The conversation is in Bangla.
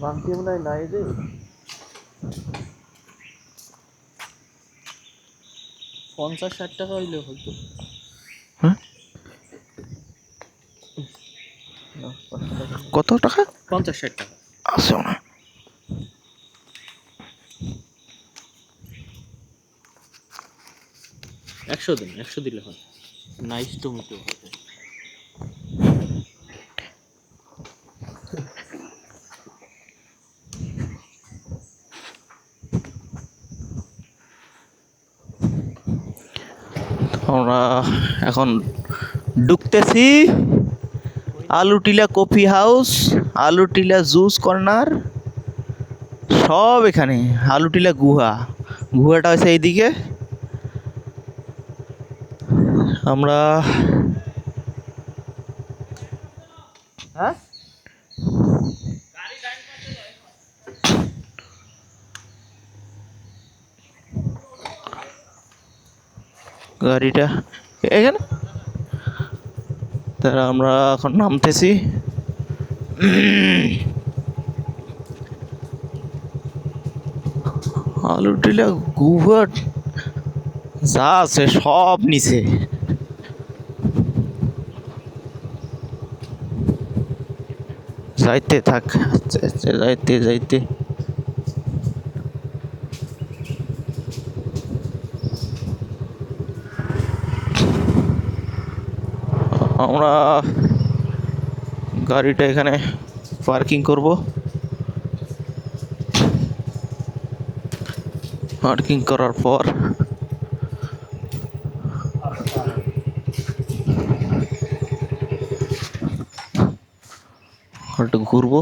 ভাঙতে মনে হয় নাই রে। পঞ্চাশ ষাট টাকা হইলে হয়তো হ্যাঁ? কত টাকা? পঞ্চাশ ষাট টাকা। আছে না একশো দিন একশো দিলে হয়। Nice tomato. আমরা এখন ঢুকতেছি। আলু টিলা কফি হাউস, আলু টিলা জুস কর্নার, সব এখানে, আলু টিলা গুহা। গুহাটা হচ্ছে এইদিকে। আমরা হ্যাঁ? গাড়িটা এখানে? তারা আমরা এখন নামতেছি। আলু টিলা গুহা যা আছে সব নিচে। যাইতে থাক, যাইতে যাইতে। আমরা গাড়িটা এখানে পার্কিং করব। পার্কিং করার পর ঘুরবো।